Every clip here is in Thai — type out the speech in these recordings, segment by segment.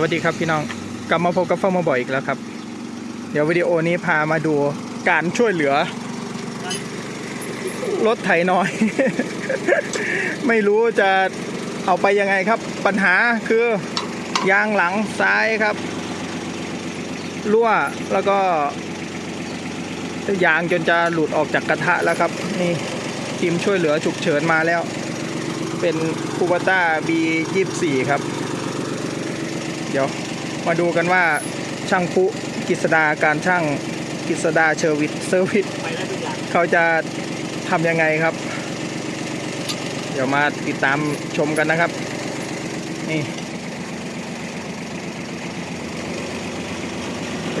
วัสดีครับพี่น้องกลับมาพบกับฟ้ามาบ่อยอีกแล้วครับ เดี๋ยววิดีโอนี้พามาดูการช่วยเหลือ รถไถน้อย ไม่รู้จะเอาไปยังไงครับ ปัญหาคือยางหลังซ้ายครับ รั่วแล้วก็ ยางจนจะหลุดออกจากกระทะแล้วครับ นี่ทีมช่วยเหลือฉุกเฉินมาแล้ว เป็นคูบาต้า B24 ครับ เดี๋ยวมาดูกันว่าช่างปุกิษดาการช่างกิษดาเชอร์วิทเซอร์วิสไปได้ทุกอย่างเขาจะทำยังไงครับ เดี๋ยวมาติดตามชมกันนะครับ นี่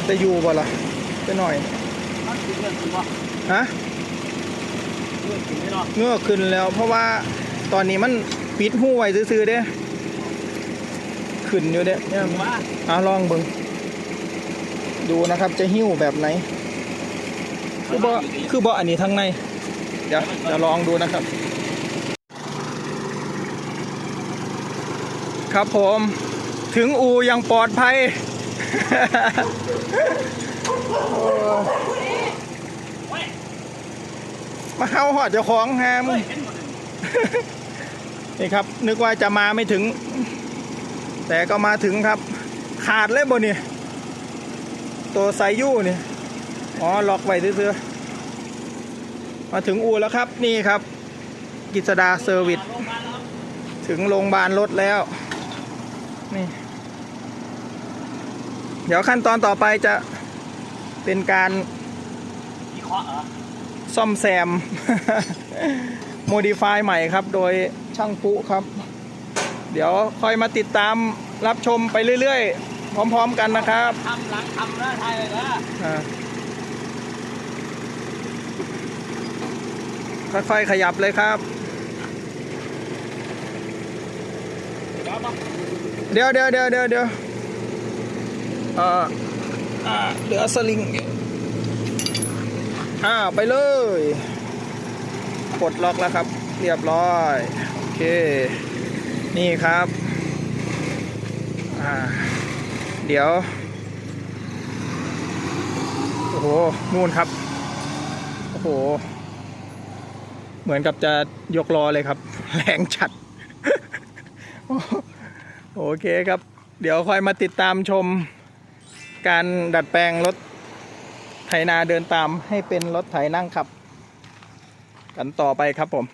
จะอยู่บ่ล่ะไปหน่อยมันคือเรื่องจริงวะฮะเรื่องจริงไม่เนาะเงือกขึ้นแล้วเพราะว่าตอนนี้มันปิดหูไว้ซื่อๆเด้ ขึ้นอยู่เด้เนี่ยว่าอะลองเบิ่งดูนะครับจะหิ้วแบบไหน คือบ่คือบ่อันนี้ทั้งใน เดี๋ยวจะลองดูนะครับ ครับผมถึงอูยังปลอดภัยโอ้มาเข้าหอดเจ้าของแฮมงเฮ้ยเห็นหมดเลยนี่ครับ นึกว่าจะมาไม่ถึง แต่ก็มาถึงครับ ขาดเลยบนนี่ตัวไซยู่นี่อ๋อล็อกไว้ซื่อๆมาถึงอู่แล้วครับนี่ครับ กิจดาเซอร์วิสถึงโรงพยาบาลรถแล้ว นี่ เดี๋ยวขั้นตอนต่อไปจะเป็นการซ่อมแซม โมดิฟายใหม่ครับ โดยช่างปุครับ เดี๋ยวคอยมาติดตามรับชมไปเรื่อยๆ พร้อมๆกันนะครับทำหลังทำแล้วไทยเลยนะอ่าค่อยๆขยับเลยครับ เดี๋ยวเดี๋ยวเดี๋ยวเดี๋ยวเดี๋ยวเดี๋ยวอ่าอ่าเหลือสลิงอยู่อ่าไปเลยกดล็อกแล้วครับ เรียบร้อย โอเค นี่ครับ เดี๋ยว โอ้โห นู่นครับ โอ้โห เหมือนกับจะยกล้อเลยครับ แรงจัด โอเคครับ เดี๋ยวคอยมาติดตามชม การดัดแปลงรถไถนาเดินตามให้เป็นรถไถนั่งขับ กันต่อไปครับผม